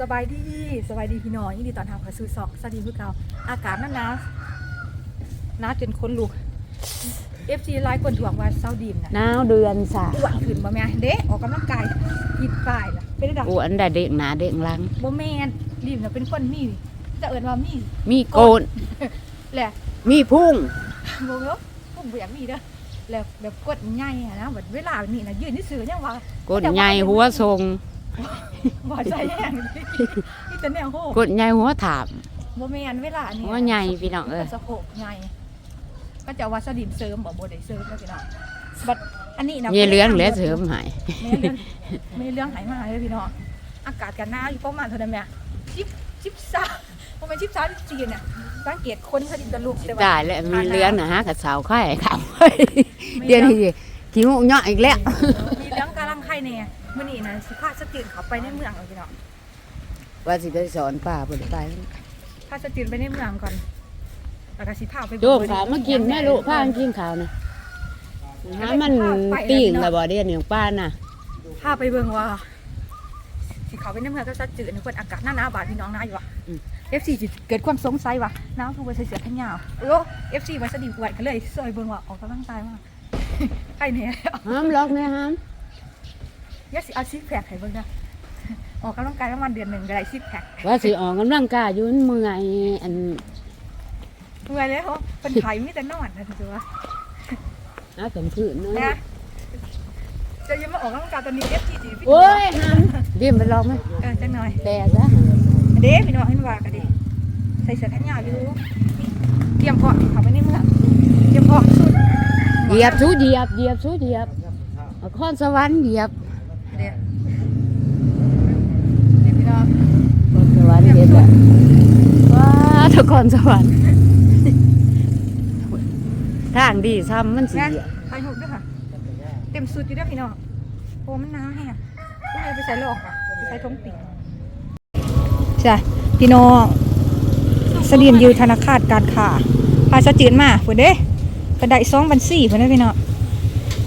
สบายดีสบายดีพี่น้องยินดีตอนทำข้าวซูซอกสวัสดีพวกเราอากาศหนาวหนาวหนาวจนคนลุกเอฟซีไลฟ์คนถ่วงว่าเศร้าดีมนะหนาวเดือนสาอ้วนขึ้นบ่แม่เด้ออกกำลังกายกินป้ายล่ะเป็นระดับอ้วนได้เด็กหนาเด็กหลังบ่แม่นดีมน่ะเป็นคนมีจะเอิ้นว่ามีมีโกนแหละมีพุ่งบ่เนาะผมบ่อยากมีเด้อแล้วแบบกดใหญ่อะนะแบบเวลานี่นะยืนซื่อๆยังว่ากดใหญ่หัวทรง บ่ใจแห้งนี่แต่แนวโหกดใหญ่หัวถามบ่แม่นเวลานี่หัวใหญ่พี่น้องเอ้ยสะโพกใหญ่ก็จะว่าสดิมเสริมบ่บ่ได้เสริมแล้วพี่น้องบัดอันนี้นะมีเลี้ยงและเสริมใหายไม่เรื่องไม่เรื่องหายมาเลยพี่น้องอากาศกันหน้าอยู่ประมาณเท่านั้นแหละชิบชิบซาประมาณชิบซาชิบจีนเนี่ยสังเกตคนสดิมตะลุกแต่ว่าได้แล้วมีเลี้ยงนะฮะกับสาวไข่ขำเฮ้ยเดี๋ยวนี้สิขี้งูเนาะอีกแล้วมีเรื่องกำลังไข่เนี่ย มื้อนี้นะสิพาสตินเขาไปในเมืองเลยพี่น้องว่าสิไปสอนป้าเพิ่นไปพาสตินไปในเมืองก่อนแล้วก็สิพาไปโยมขาวมากินแม่ลูกพากันกินข้าวนะหามันปิ้งแล้วบ่เดี๋ยวนี้ของป้าน่ะพาไปเบิ่งว่าสิเขาไปในเมืองก็สัดจืดในคนอากาศหน้าหนาวบาดพี่น้องนะอยู่ว่ะเอฟซีเกิดความสงสัยว่าน้ำทูบใส่เสื้อแขนยาวโอ้เอฟซีมันสดิบกวดกันเลยซอยเบิ่งว่าออกกำลังกายมากใครเนี่ยห้ามล็อกแม่ห้าม ยาสิเอาซิกแพคให้เบิ่งนะออกกำลังกายประมาณเดือนหนึ่งก็ได้ซิกแพคว่าสิออกกำลังกายอยู่มันเมื่อยอันเมื่อยเลยเขาเป็นไทยมีแต่นอนนะถือว่าหาเข็มพืชเนาะนะจะยังมาออกกำลังกายตอนนี้เอฟซีจีโอ้ยห้ามเดี๋ยวไปลองไหมเออจังหน่อยแต่ซะเด้พี่น้องเห็นว่ากันดิใส่เสื้อแขนยาวอยู่เตรียมพร้อมเขาไปในเมืองเตรียมพร้อมสุดเหยียบสู้เหยียบเหยียบสู้เหยียบนครสวรรค์เหยียบ เด้เด้พี่น้อง นค รสวรรค์เหยียบอะว้านครสวรรค์ทางดีซ้ำมันสีไปหกด้วยค่ะ เต็มสุดอยู่ด้วยพี่น้องโอ้มันนาวแห้งก็เลยไปใส่หลอกอะไปใส่ทงติ่งใช่พี่น้องเสียมยูธนาคารการค้าพาสะจืนมาพุ่นเด้กระไดสองบัญชีพุ่นเด้พี่น้อง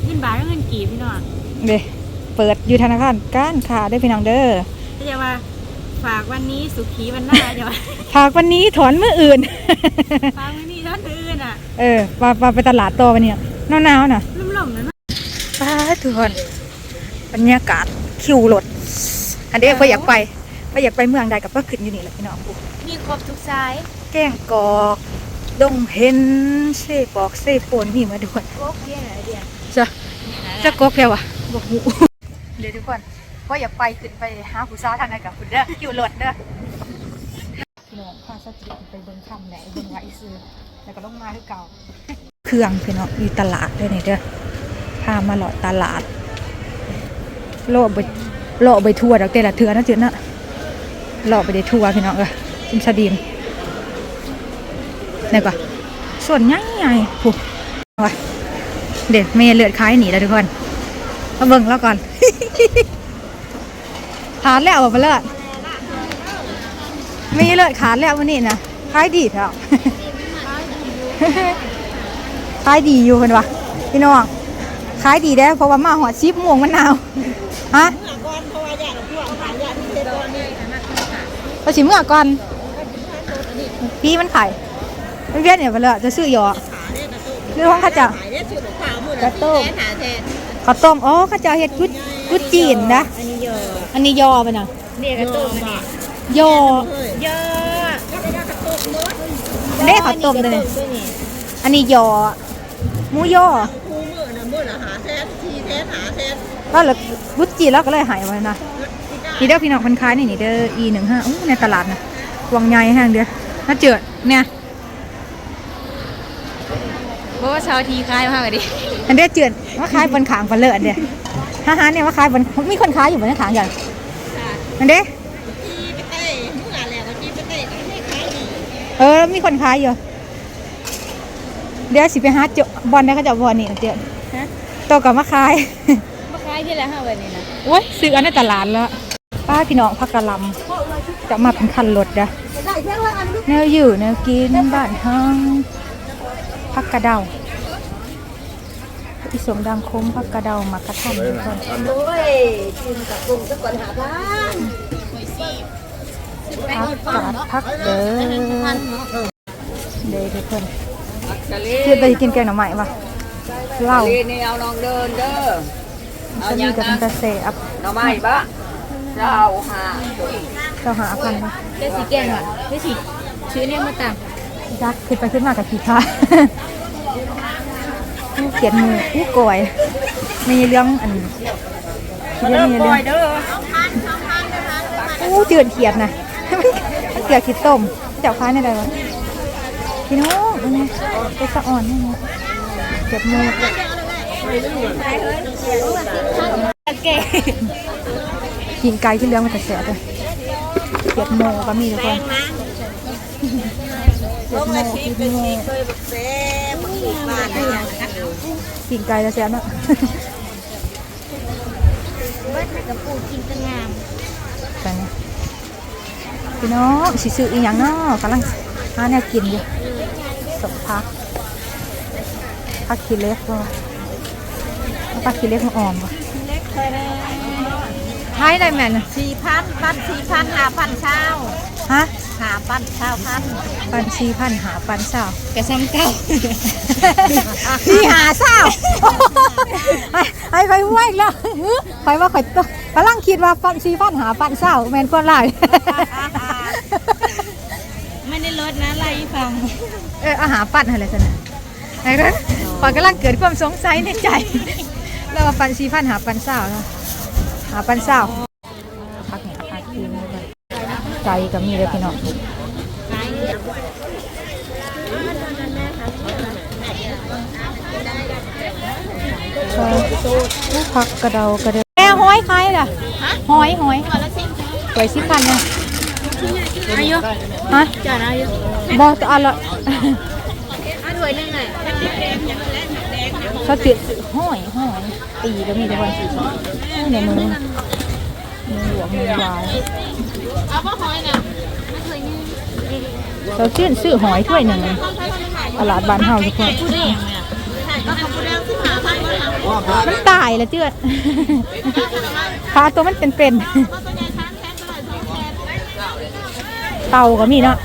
เงินบาทกับเงินกีบพี่น้องเด้เปิดยูธนาคารการค้าได้พี่น้องเด้อก็จะว่า ฝากวันนี้สุขีวันหน้าจะว่าฝากวันนี้ถอนมื้ออื่น ฝากวันนี้ท่านอื่นอะ เออมามาไปตลาดต่อวันนี้หนาวๆน่ะลุ่มๆนั่นน่ะป้าทุกคนบรรยากาศคิวรถอันนี้พออยากไปพออยากไปเมืองใดกับก็ขึ้นอยู่นี่แหละพี่น้องมีครบทุกสาย แก้งกอกดงเพนเซ่ปอกเซ่ปนมีมาด้วยโอ้เพี้ยนอะไรเดียวจะจะกอกแพรวะบอกหูเดี๋ยวทุกคน พออยากไปขึ้นไปหาผู้สาวทางไหนกับคุณเด้อคิวรถเด้อพี่น้องพาสติไปเบิ่งคำไหนเบิ่งไว้ซื้อแล้วก็ลงมาคือเก่า เครื่องพี่น้องอยู่ตลาดด้วยนี่เด้อพามาหลอดตลาด โลบไปโลบไปทัวร์ดอกเตละเถื่อนะเจือนนะโลบไปได้ทัวร์พี่น้องเอ้ยจิมสดีมนี่ก่อนส่วนใหญ่ใหญ่ๆผู้วะเด็ดเมย์เลือดคล้ายหนีแล้วทุกคนมาเบิ่งแล้วก่อน ขาดแล้วบ่เลือดมีเลือดขาดแล้ววันนี้นะคล้ายดีเถอะขายดีอยู่เพิ่นวะพี่น้องขายดีได้อเพราะว่ามาหอดชิปม่วงมะนาวฮะก็ชิมเมื่อก่อนพี่มันขายมันเวียนเนี่ยไปเลยจะซื้อหยอซื้อของข้าเจ้าข้าวต้มข้าวต้มอ๋อข้าเจ้าเฮ็ดกุดกุดจีนนะ อันนี้เยอะอันนี้ยอไปน่ะเนี่ยกระตุ้มอันนี้ยอเยอะเด้ข้าวต้มตัวนี้ตัวนี้อันนี้ยอหมูยอคู่มือนะมือละหาแสนทีแสนหาแสนแล้วเหลือกุดจีนแล้วก็เลยหายไปนะนี่เด้อพี่น้องคนขายนี่นี่เด้อ e หนึ่งห้าอู้ในตลาดนะวางใหญ่แห้งเด้อน่าเจือดเนี่ยเพราะว่าเช้าทีคลายมากเลยดิอันเด้อเจือดว่าขายบนขางฟันเลิศเด้อฮ่าฮ่าเนี่ยว่าขายบนมีคนขายอยู่บนขางอย่าง อันเด้อทีไปเต้มือละแล้วก็ทีไปเต้ก็ให้ขายดีเออ มีคนขายอยู่ เดี๋ยวสิไปหาเจาะบอลได้เขาจะบอลนี่นะเจือดโตกับมาขายมาคลายที่แล้วห้าวันนี้นะโอ้ยซื้ออันในตลาดแล้วป้าพี่น้องพักกะหลำจะมาเป็นคันรถเด้อแนวอยู่แนวกินบ้านห้างพักกระเดา อีสมดังคมพักกระเดามากระทำทุกคนโอ้ยกินกับกลุ่มสักก่อนหาบ้านพักกาดพักเด้อเด้อทุกคนเชื่อไปกินแกงหน่อไม้ปะเหล้าลีนี่เอาน้องเดินเด้อสมีกับเป็นกระเสอับหน่อไม้บะเจ้าหาเจ้าหาพันนะได้สีแกงอะได้สีชื่อเนี่ยมาตามยักษ์ขึ้นไปขึ้นมากับขี้ค้าอู้ เขียนมืออู้โกยมีเรื่องอันนี้เรื่องมีเรื่องอู้จืดเขียดนะเขียดขีดต้มเจ้าค้ายในใดวะพี่น้องอันนี้เป็นสะอ่อนนี่นะเขียดมือแกงกินไก่ที่เลี้ยงมันแต่แสบเลยเขียดโมก็มีทุกคนเขียดโมเขียดโมเคยบอกแซ่บอี กบ้านเลยอย่างนั้นกินไก่แล้วแสบเนาะเบิดกับปูกินกันงามไปเนี่ยพี่น้องสิซื้ออีหยังเนาะกำลังหาแนวกินอยู่สมพักพักขี้เล็กบ่เอาพักขี้เล็กมาออมบ่เล็กเคยได้ท้ายได้แม่นสี่พันพันสี่พันห้าพันเช้าฮะห้าพันเช้าพันปันชีพันหาปันเศร้ากระซ้ำเก่าพี่หาเศร้าไอ้ไอ้ไปไหวอีกแล้วไปว่าข่อยตกำลังคิดว่าปันชีพันหาปันเศร้าแม่นคนหลายไม่ได้ลดนะไล่ฟัง เอออาหารปั่นอะไรสันน่ะไอ้ก็ปอยกำลังเกิดความสงสัยในใจ แล้วว่าปันชีพันหาปันเศร้าเนาะหาปันเศร้าพักเนี่ยพักทีนี้เลยใจก็มีเลยพี่น้อง เออพักกระเดากระเดาแม่ห้อยใครล่ะห้อยห้อยไว้สิพันเนี่ยอายุฮะจานอายุบอกตัวอันละอันถ้วยนึงหน่อยเขาติดห้อยห้อยตีก็มีทุกคนในมือมือหลวงมือวายเอาพ่อหอยน่ะไม่เคยนี่เขาชื่นซื้อหอยถ้วยหนึ่งตลาดบ้านเฮาทุกคนผู้เด็กเนี่ย มันตายแล้วเจือดขาตัวมันเป็นเป็นเต่าก็มีเนาะ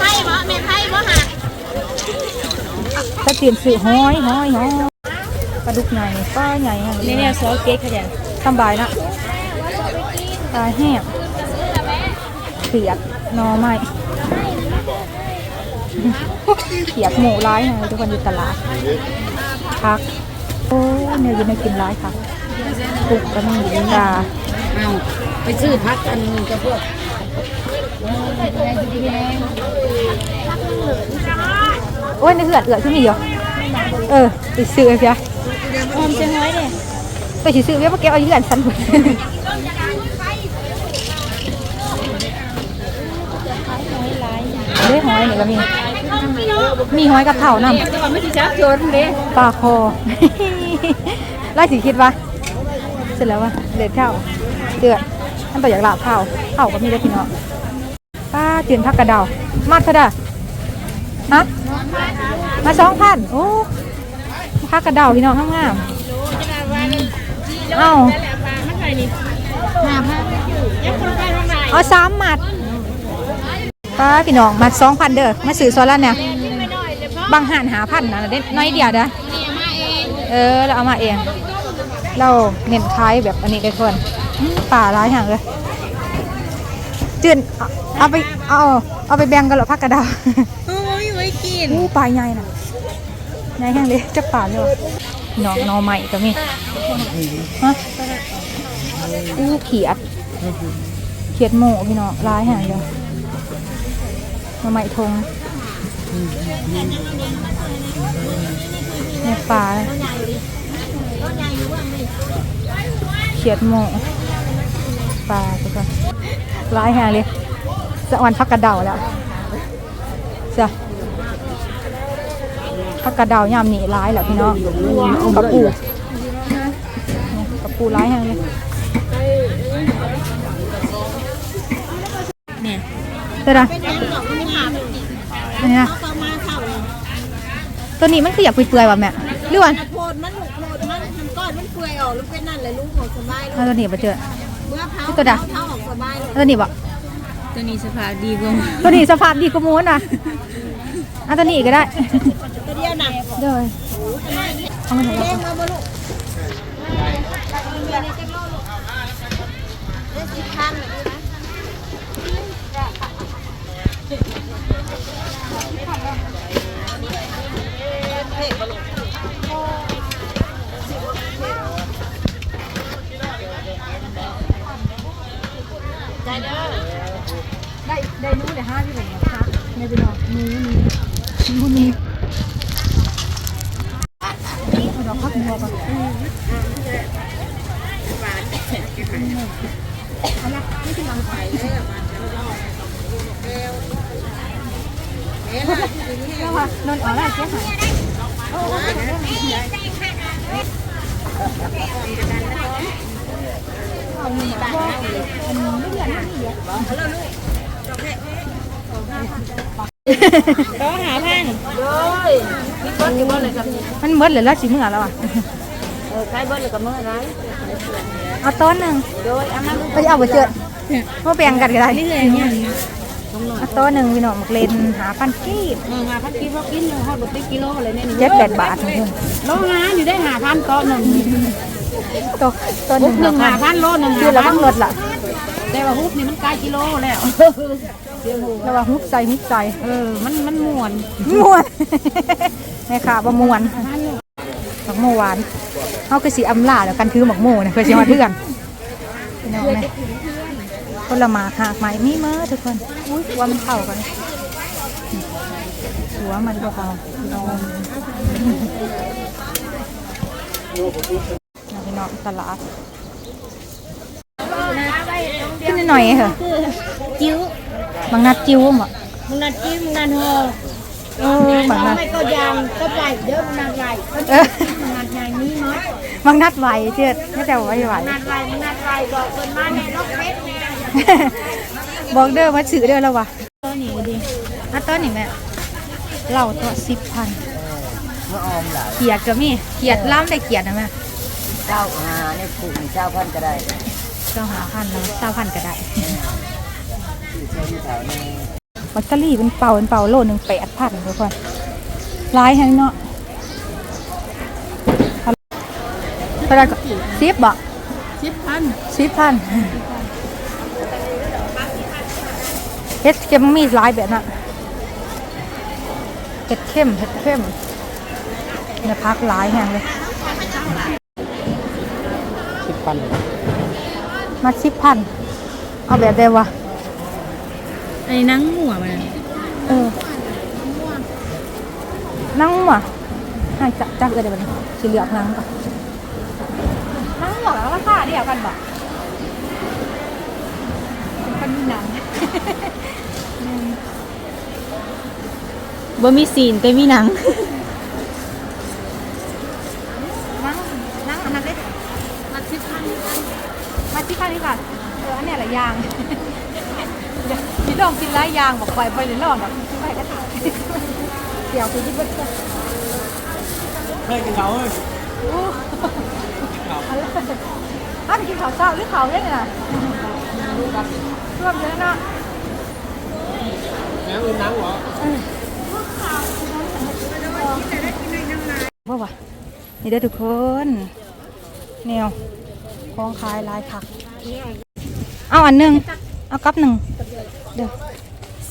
ไพ่บ่เมนไพ่บ่หักถ้าเตรียมซื้อหอยหอยหอยปลาดุกใหญ่ปลาใหญ่อะไรนี่เนี่ยซอสเก๊กขยันสบายนะปลาแห้งเขียดหนอไม้เขียดหมูร้ายนะทุกคนอยู่ตลาด พัก โอ้เนื้ออยืนกินร้ายค่ะปุกก็มีกาเอาไปซื้อพักอันนึงกับพวกโอ้ยในเหือดเอือดขึ้นมีอยู่เออไปซื้อไอ้เพียออมจะห้อยเด้ไปสิซื้อเพียมาเก็บเอาอยู่กันสันเด้หอยนี่ก็มี มีหอยกับเถ่านำแต่ว่าไม่สิจับโจรเด้ปลาคอไล่สีคิดว่าเสร็จแล้ววะเด็ดข้าวเจือดท่านต่ออยากลาบข้าวข้าวก็มีได้พี่น้องป้าจืนพักกระเดามาเถอะเด้อฮะมาสองพันโอ้พักกระเดาพี่น้องงามๆเอ้ามันไปนี่ห้าพันยังคนไปทางไหนเอาสามหมัดป้าพี่น้องหมัดสองพันเด้อมาสื่อโซล่าเนี่ย บางหันหาพันนะเด็ดน้อยเดียวเด้อนี่มาเองเออ เราเอามาเอง เราเน้นคล้ายแบบอันนี้เลยคนอื้อป่าร้ายห่างเลยจืนเอาเอาไปเอาเอาไปแบ่งกันเหรอพักกระดาษโอ้ยไว้กินอู้ปลาใหญ่น่ะใหญ่แห้งเลยจะป่าเลยวะหนองหนอใหม่ก็มีฮะอู้เขียดเขียดโหมพี่น้องร้ายห่างเลยหนอใหม่ทง เนี่ยปลาเขียดโหมปลาทุกคนร้ายห่างเลยสะออนพักกระเดาแล้วจ้ะผักกระเดาวยามนี่ร้ายแหละพี่น้องกระปูเนี่ยกระปูร้ายแห้งเลยเนี่ยเดี๋ยวนะ อันนี้นะตัวนี้มันคืออยากเปื่อยๆว่ะแม่หรือว่าโพดมันหลุดโพดมันมันก้อนมันเปื่อยออกแล้วเป็นนั่นเลยลูกหมดสบายเลยเอาตัวนี้มาเจอ เมื่อเผาตัวดะเผาออกสบายเลยเอาตัวนี้บ่เตัวนี้สภาพดีกว่าตัวนี้สภาพดีกว่าหมูน่ะเอันตัวนี้ก็ได้ตัวเดียวน่ะเด้อเอามาไหนแดเอางมาบ่ลูกเด้สิพันเลย นะได้ได้นู้นเลยห้าที่ไหนคะในพี่น้องนู้นนี้นู้นนี้เราพักหัวก่อนแล้วว่านนท์อ๋อแล้วเจ๊หาย มันเมดเลยละสิมึงอะแล้วอะเออใครเบิ่เลยก็มื้อไรเอาต้นหนึ่งโดยเอามาลูกไปเอาไปเจอมาแบ่งกันก็ได้เอาต้นหนึ่งพี่น้องมักเลนหาพันกีบเออหาพันกิโลกินอยู่ฮอดบ่ติดกิโลเลยเนี่ยเจ็ดแปดบาทเพื่อนโลหาอยู่ได้หาพันต่อหนึ่ง ตัวตัวหฮุนึ่บงหนึ่งหาพันโลหนึ่งคือเราต้องลดละแต่ว่าฮุบนี่มันใกล้กิโลแล้วเราว่าฮุบใจฮุบใจเออ มันมันม่วนม่วนแม่ค่ะบะม่วนหมักโมหวานเขาคือสีอำลาแล้วกันถือหมักโมนะเพื่อจะมาเทื่อนพี่น้องไหมคนละหมากหากไม้มีเมื่อทุกคนอุ้ยว่ามันเข้ากันหัวมันก็เข้าพี่น้องพี่ น้องตลาดขึ้นหน่อยๆเหรอจิ้วบางนัดจิ้วมั้งมึงนัดจิ้วมึงนัดฮอเออบางนัดไม่ก็ยางก็ใหญ่เด้อมึงนัดใหญ่เออมึงนัดใหญ่นี่มั้ยบางนัดไหวเจือดไม่แต่ไหวไหวนัดใหญ่มึงนัดใหญ่บอกเพิ่นมาในรถเฟสเนี่ยบอกเด้อมาซื้อเด้อแล้ววะตัวนี้ดิอะต้นนี่แม่เหล่าตัวสิบพันเขียดก็มีเขียดล้ำได้เขียดนะแม่ เจ้าหาในผูกเจ้าพันก็ได้เจ้าหาพันแล้วเจ้าพันก็ได้บัตเตอรี่เป็นเป่าเป็นเป่าโลหนึ่งแปดพันทุกคนร้ายแฮงเนาะเท่าไหรก็สิบบ่สิบพันสิบพันเฮ็ดเค็มมีหลายแบบน่ะเฮ็ดเข้มเฮ็ดเข้มเนื้อพักหลายแห่งเลยสิบ พันมาสิบพันเอาแบบเดียววะไอ้นังหัวมันเออนั่งว่ะให้จับจับเลยเดี๋ยวนี้สีเหลืองนั่งก่อนนั่งหมดแล้วราคาเดียวกันบ่เป็นคนมีหนังบ่มีซีนแต่มีหนังนั่งนั่งอันนั้นเลยมาชิดข้างนี้ก่อนมาชิดข้างนี้ก่อนเอออันเนี้ยแหละยาง เดี๋ยว พี่ลองกินไรยางบอกไปไปเลยลองแบบไปก็ถ่ายเดี๋ยวคุณที่เบิ้ลเฮ้ยกินเขาเลยอ้าวกินข้าวเช้าหรือข้าวเย็นน่ะร่วมเยอะเนาะน้ำอื่นน้ำหรอว่าวะนี่เด้อทุกคนแนวคล้องคลายลายผัก เอาอันหนึ่งเอากับหนึ่งเดี๋ยว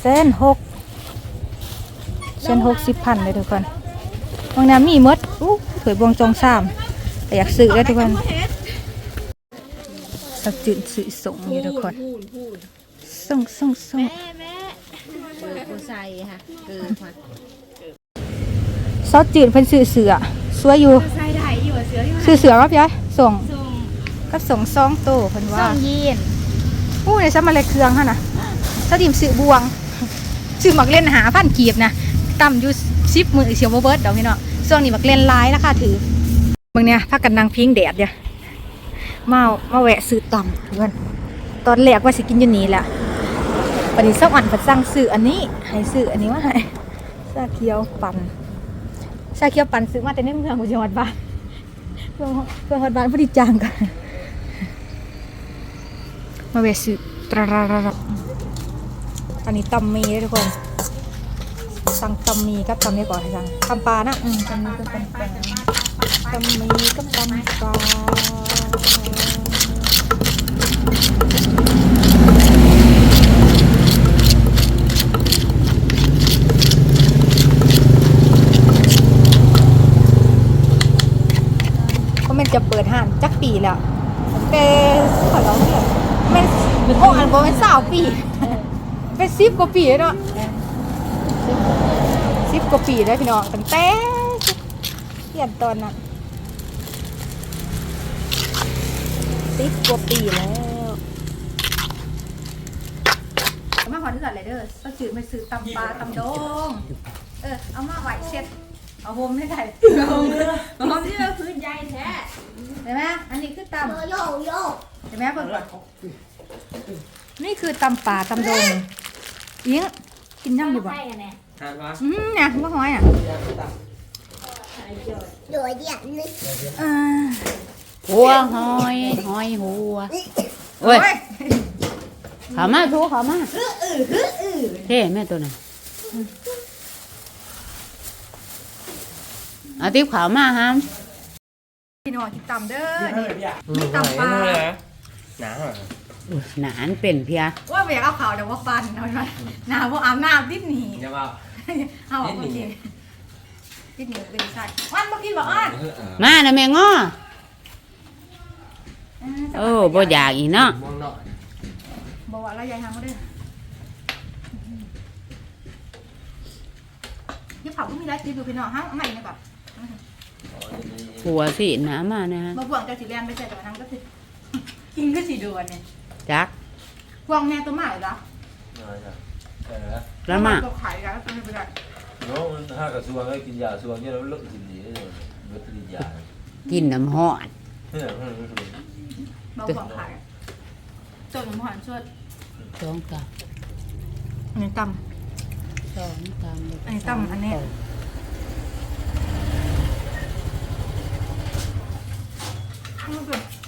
เส้นหกเส้นหกสิบพันเลยทุกคนบางน้ำมีหมดอู้เผยบวงจองสามแต่อยากซื้อแล้วทุกคนสักจืดซื้อส่งอยู่ทุกคนส่งส่งส่งกูใส่ค่ะเกินมาซอสจืดเพิ่นซื้อเสือสวยอยู่ใส่ได้อยู่เสือที่ซื้อเสือครับยายส่งส่งก็ส่งซองโตเพิ่นว่าส่งยีนอู้ในซัมมาเลยเครื่องฮะนะสดิมซื้อบวง ซื้อหมักเล่นหาพันกีบนะต่ำอยู่สิบมือเสียวโบเบิร์ดเดี๋ยวพี่เนาะช่วงนี้หมักเล่นร้ายราคาถือบางเนี่ยพักกันนางพิงแดดเนี่ยมามาแวะซื้อต่ำเพื่อนตอนแรกว่าสิกินอยู่นี่แหละปนี้สักวันผัดสั่งซื้ออันนี้ให้ซื้ออันนี้ว่าให้ชาเขียวปั่นชาเขียวปั่นซื้อมาแต่ในเมืองกุจังหวัดบ้านเพื่อนเพื่อนวัดบ้านพอดีจางกันมาแวะซื้อตรารารา นนี้ตำมีเลยทุกคน สั่งตำมีกับตำนี้ก่อนให้สั่งตำปลานะอืมตำมีกับตำปลาตำมีกับตำปลาก็มันจะเปิดห้านจักปีแล้วเป็นขอร้องเลยแมันโอ้อันบ่แมันสาวปี เป็นสิบกว่าปีแล้วเนาะสิบกว่าปีแล้วพี่น้องตั้งแต่เรียนตอนนั้นสิบกว่าปีแล้วเอามาขอที่ก่อนเลยเด้อก็ซื้อมาซื้อตำปลาตำโดงเออเอามาไหวเสร็จเอาโฮมไม่ได้เอาโฮมเอาโฮมที่เราพื้นใหญ่แท้เห็นไหมอันนี้คือตำโยโย่เห็นไหมเพิ่งก่อนนี่คือตำป่าตำดง อิงกินย่ำอยู่บ่ใช่กันแน่ทานปะอืมเนี่ยว่าหอยอะโดยเดียนนี่เออหัวหอยหอยหัวโอ้ยเขามาทูเขามาเท่แม่ตัวนั้นเอาติ๊บขาวมาฮามพี่น้องกินตำเด้อนี่นี่ตำปลาหนาเหร ออุ๊ยหนานเป็นเพีย ว่าเบียเอาขาวเดี๋ยวว่าฟันเอาไหมหน้าว่าอาบน้ำดิ้นหนีอย่าว่าเอาออกโอเคดิ้นหนีเป็นสัตว์อ้อนมากินบ่อ้อนมานะแม่ง้อเออโอ้บ่อยากอีกเนาะมองหน่อยบอกว่าเราใหญ่ทางก็ได้ยี่เผาก็มีได้กินอยู่พี่น้องห้างเอาใหม่เนี่ยแบบหัวสิหนามานะฮะ มาพวงจะสีแดงไปใส่ตัวนั้นก็สิกินก็สีเดือนเนี่ย จักพวงแม่ตัวใหม่เหรอเออแล้วมาตัวขายแล้วตัวไม่เป็นไรน้องมันถ้ากระทรวงให้กินยาส่วนนี้เราเลิกกินดีเลยเลิกกินยากินน้ำห้อนเฮ้ยเฮ้ยเฮ้ยเบาพวงขายส่วนหมูหันส่วนสองกรัมอันนี้ตสองกรัมอันนี้ตั้มอันนี้ำ